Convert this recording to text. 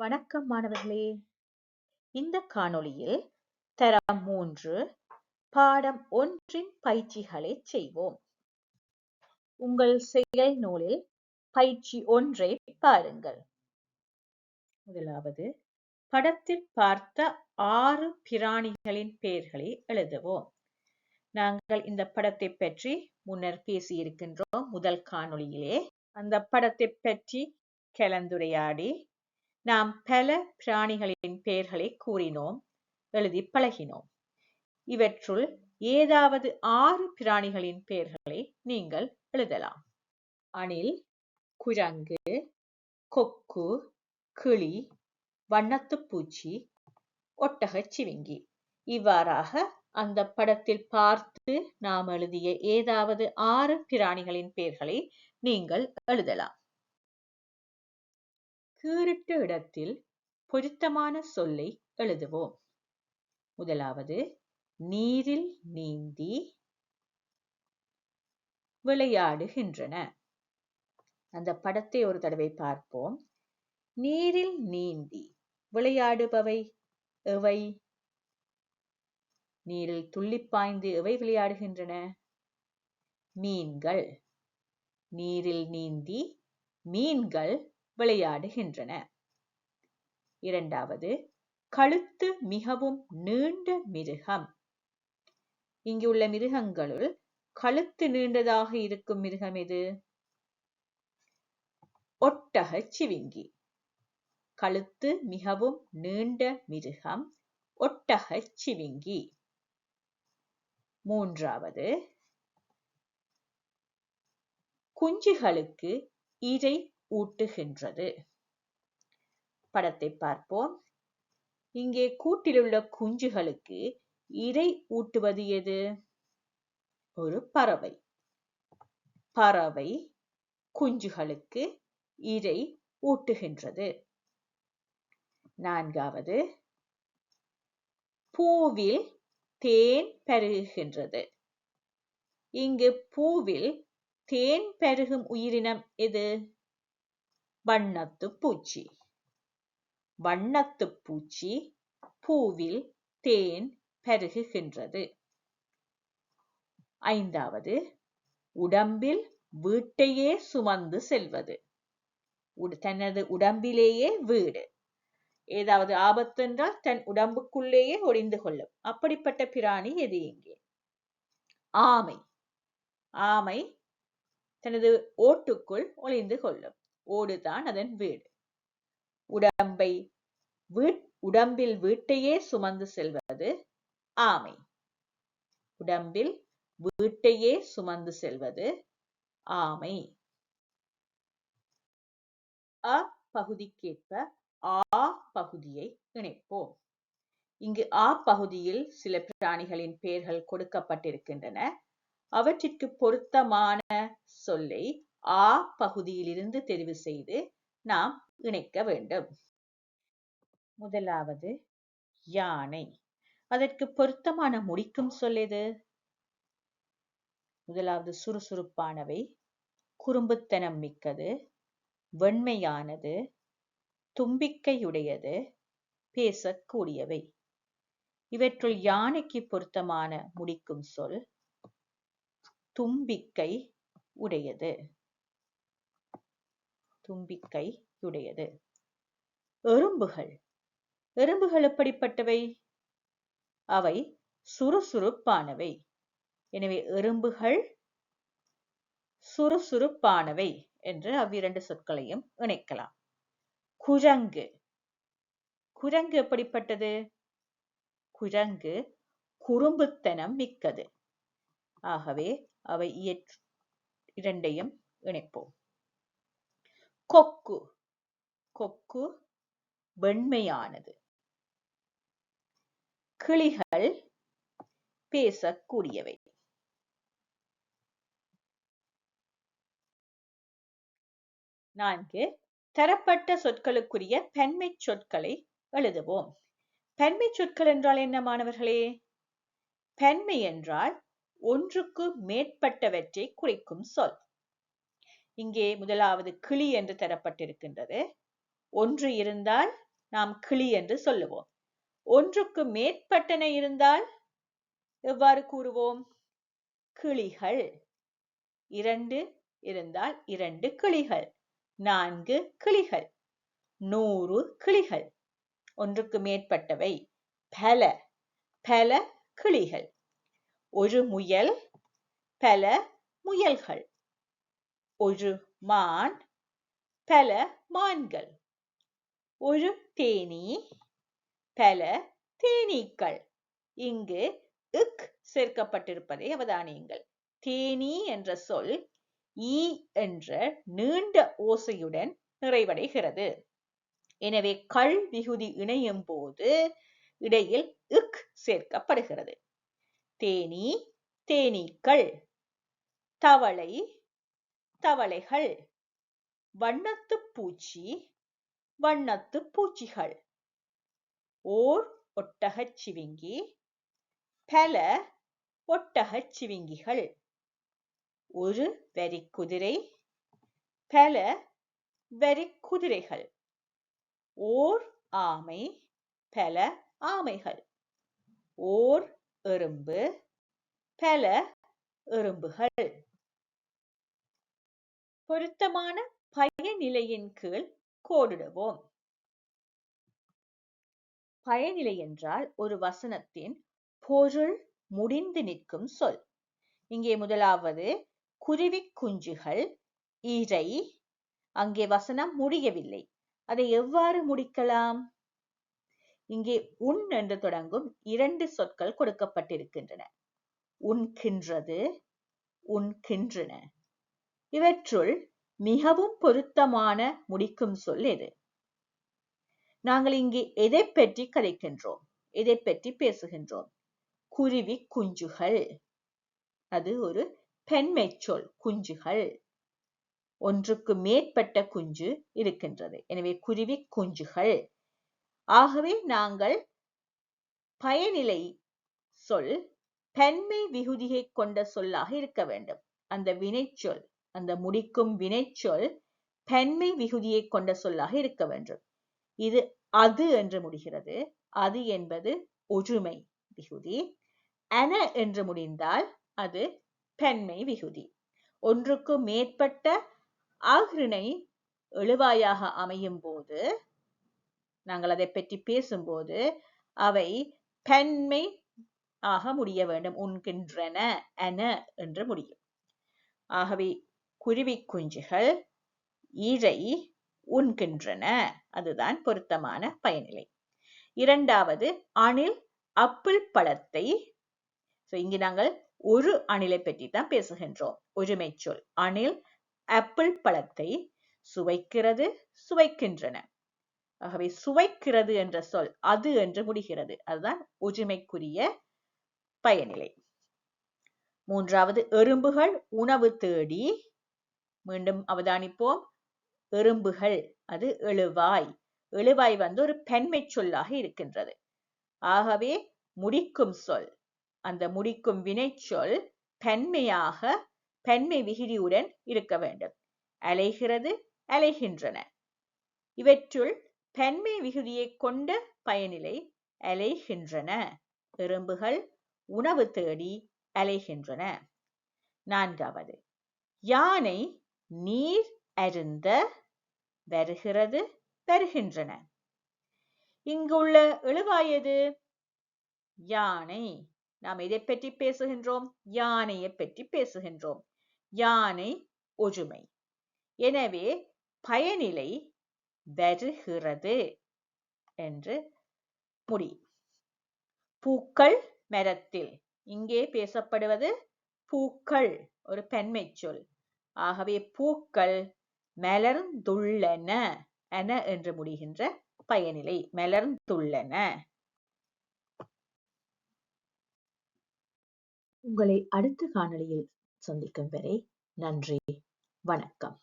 வணக்கம் மாணவர்களே. இந்த காணொளியில் தரம் மூன்று பாடம் ஒன்றின் பயிற்சிகளை செய்வோம். உங்கள் செயல் நூலில் பயிற்சி ஒன்றை பாருங்கள். முதலாவது படத்தில் பார்த்த ஆறு பிராணிகளின் பெயர்களை எழுதுவோம். நாங்கள் இந்த படத்தை பற்றி முன்னர் பேசியிருக்கின்றோம். முதல் காணொளியிலே அந்த படத்தை பற்றி கலந்துரையாடி நாம் பல பிராணிகளின் பெயர்களை கூறினோம் எழுதி பழகினோம். இவற்றுள் ஏதாவது ஆறு பிராணிகளின் பெயர்களை நீங்கள் எழுதலாம். அணில் குரங்கு கொக்கு கிளி வண்ணத்துப் பூச்சி ஒட்டகச் சிவிங்கி. இவ்வாறாக அந்த படத்தில் பார்த்து நாம் எழுதிய ஏதாவது ஆறு பிராணிகளின் பெயர்களை நீங்கள் எழுதலாம். கீறிட்ட இடத்தில் பொருத்தமான சொல்லை எழுதுவோம். முதலாவது நீரில் நீந்தி விளையாடுகின்றன. அந்த படத்தை ஒரு தடவை பார்ப்போம். நீரில் நீந்தி விளையாடுபவை எவை? நீரில் துள்ளிப்பாய்ந்து எவை விளையாடுகின்றன? மீன்கள். நீரில் நீந்தி மீன்கள் விளையாடுகின்றன. இரண்டாவது கழுத்து மிகவும் நீண்ட மிருகம். இங்குள்ள மிருகங்களுள் கழுத்து நீண்டதாக இருக்கும் மிருகம் எது? ஒட்டக சிவிங்கி. கழுத்து மிகவும் நீண்ட மிருகம் ஒட்டக சிவிங்கி. மூன்றாவது குஞ்சுகளுக்கு இறை ஊட்டுகின்றது. படத்தை பார்ப்போம். இங்கே கூட்டிலுள்ள குஞ்சுகளுக்கு இரை ஊட்டுவது எது? ஒரு பறவை. பறவை குஞ்சுகளுக்கு இரை ஊட்டுகின்றது. நான்காவது. பூவில் தேன் பெருகுகின்றது. இங்கு பூவில் தேன் பெருகும் உயிரினம் எது? வண்ணத்து பூச்சி. வண்ணத்து பூச்சி பூவில் தேன் பெருகுகின்றது. ஐந்தாவது உடம்பில் வீட்டையே சுமந்து செல்வது. தனது உடம்பிலேயே வீடு. ஏதாவது ஆபத்து என்றால் தன் உடம்புக்குள்ளேயே ஒளிந்து கொள்ளும். அப்படிப்பட்ட பிராணி எது இங்கே? ஆமை. ஆமை தனது ஓட்டுக்குள் ஒளிந்து கொள்ளும். ஓடுதான் அதன் வீடு. உடம்பை வீட் உடம்பில் வீட்டையே சுமந்து செல்வது ஆமை. உடம்பில் வீட்டையே சுமந்து செல்வது ஆமை. அ பகுதிக்கேற்ப ஆ பகுதியை இணைப்போம். இங்கு ஆ பகுதியில் சில பிராணிகளின் பெயர்கள் கொடுக்கப்பட்டிருக்கின்றன. அவற்றிற்கு பொருத்தமான சொல்லை ஆ பகுதியிலிருந்து தெரிவு செய்து நாம் இணைக்க வேண்டும். முதலாவது யானை. அதற்கு பொருத்தமான முடிக்கும் சொல் எது? முதலாவது சுறுசுறுப்பானவை குறும்புத்தனம் மிக்கது வெண்மையானது தும்பிக்கையுடையது பேசக்கூடியவை. இவற்றுள் யானைக்கு பொருத்தமான முடிக்கும் சொல் தும்பிக்கை உடையது. தும்பிக்கை உடையது எறும்புகள். எறும்புகள் எப்படிப்பட்டவை? அவை சுறுசுறுப்பானவை. எனவே எறும்புகள் சுறுசுறுப்பானவை என்று அவ்விரண்டு சொற்களையும் இணைக்கலாம். குரங்கு. குரங்கு எப்படிப்பட்டது? குரங்கு குறும்புத்தனம் மிக்கது. ஆகவே அவை இரண்டையும் இணைப்போம். கொக்கு. கொக்கு வெண்மையானது. கிளிகள் பேசக்கூடியவை. நான்கு தரப்பட்ட சொற்களுக்குரிய பன்மை சொற்களை எழுதுவோம். பன்மை சொற்கள் என்றால் என்ன மாணவர்களே? பன்மை என்றால் ஒன்றுக்கு மேற்பட்டவற்றை குறிக்கும் சொல். இங்கே முதலாவது கிளி என்று தரப்பட்டிருக்கின்றது. ஒன்று இருந்தால் நாம் கிளி என்று சொல்லுவோம். ஒன்றுக்கு மேற்பட்டன இருந்தால் எவ்வாறு கூறுவோம்? கிளிகள். இரண்டு இருந்தால் இரண்டு கிளிகள். நான்கு கிளிகள். நூறு கிளிகள். ஒன்றுக்கு மேற்பட்டவை. பல. பல கிளிகள். ஒரு முயல். பல முயல்கள். ஒரு மான் பல மான்கள் ஒரு தேனீ பல தேனீக்கள் இங்கு இக் சேர்க்கப்பட்டிருப்பதை அவதானியுங்கள் தேனீ என்ற சொல் ஈ என்ற நீண்ட ஓசையுடன் நிறைவடைகிறது எனவே கள் விகுதி இணையும் போது இடையில் இக் சேர்க்கப்படுகிறது தேனீ தேனீக்கள் தவளை தவளைகள். வண்ணத்து பூச்சி வண்ணத்து பூச்சிகள். ஓர் ஒட்டகச் சிவிங்கி பல ஒட்டகச் சிவிங்கிகள். ஒரு வரிக்குதிரை பல வரிக்குதிரைகள் ஓர் ஆமை பல ஆமைகள். ஓர் எறும்பு பல எறும்புகள். பொருத்தமான பயனிலையின் கீழ் கோடிடுவோம். பயனிலை என்றால் ஒரு வசனத்தின் பொருள் முடிந்து நிற்கும் சொல். இங்கே முதலாவது குருவி குஞ்சுகள் இறை. அங்கே வசனம் முடியவில்லை. அதை எவ்வாறு முடிக்கலாம்? இங்கே உன் என்று தொடங்கும் இரண்டு சொற்கள் கொடுக்கப்பட்டிருக்கின்றன. உண்கின்றது உண்கின்றன. இவற்றுள் மிகவும் பொருத்தமான முடிக்கும் சொல் எது? நாங்கள் இங்கே எதை பற்றி கதைக்கின்றோம்? எதை பற்றி பேசுகின்றோம்? குருவி குஞ்சுகள். அது ஒரு பெண்மை சொல் குஞ்சுகள். ஒன்றுக்கு மேற்பட்ட குஞ்சு இருக்கின்றது. எனவே குருவி குஞ்சுகள். ஆகவே நாங்கள் பயனிலை சொல் பெண்மை விகுதியை கொண்ட சொல்லாக இருக்க வேண்டும். அந்த வினைச்சொல் அந்த முடிக்கும் வினைச்சொல் பெண்மை விகுதியை கொண்ட சொல்லாக இருக்க வேண்டும். இது அது என்று முடிகிறது. அது என்பது ஒற்றுமை விகுதி அன என்று முடிந்தால் அது பெண்மை விகுதி ஒன்றுக்கு மேற்பட்ட ஆகிருணை எழுவாயாக அமையும் போது நாங்கள் அதை பற்றி பேசும்போது அவை பெண்மை ஆக முடிய வேண்டும் உண்கின்றன என என்று முடியும். ஆகவே குருவிக்குஞ்சுகள் குஞ்சுகள் உண்கின்றன. அதுதான் பொருத்தமான பயனிலை. இரண்டாவது அணில் அப்பிள் பழத்தை. இங்கு நாங்கள் ஒரு அணிலை பற்றி தான் பேசுகின்றோம். ஒருமை சொல் அணில் ஆப்பிள் பழத்தை சுவைக்கிறது சுவைக்கின்றன. ஆகவே சுவைக்கிறது என்ற சொல் அது என்று முடிகிறது. அதுதான் உரிமைக்குரிய பயனிலை. மூன்றாவது எறும்புகள் உணவு தேடி மீண்டும் அவதானிப்போம். எறும்புகள் அது எழுவாய். எழுவாய் வந்து ஒரு பெண்மை சொல்லாக இருக்கின்றது. ஆகவே முடிக்கும் சொல். அந்த முடிக்கும் வினைச்சொல் பெண்மையாக பெண்மை விகிதியுடன் இருக்க வேண்டும். அலைகிறது அலைகின்றன. இவற்றுள் பெண்மை விகுதியை கொண்ட பயனிலை அலைகின்றன. எறும்புகள் உணவு தேடி அலைகின்றன. நான்காவது யானை நீர் அருந்த வருகிறது வருகின்றன. இங்குள்ள எழுவாயது? யானை. நாம் எதை பற்றி பேசுகின்றோம்? யானையை பற்றி பேசுகின்றோம். யானை ஒருமை எனவே பயனிலை வருகிறது என்று முடியும். பூக்கள் மரத்தில். இங்கே பேசப்படுவது பூக்கள் ஒரு பெண்மை சொல். ஆகவே பூக்கள் மலர்ந்துள்ளன என என்று முடிகின்ற பயனிலை. மலர்ந்துள்ளன. உங்களை அடுத்த காணொளியில் சந்திக்கும் வரை நன்றி. வணக்கம்.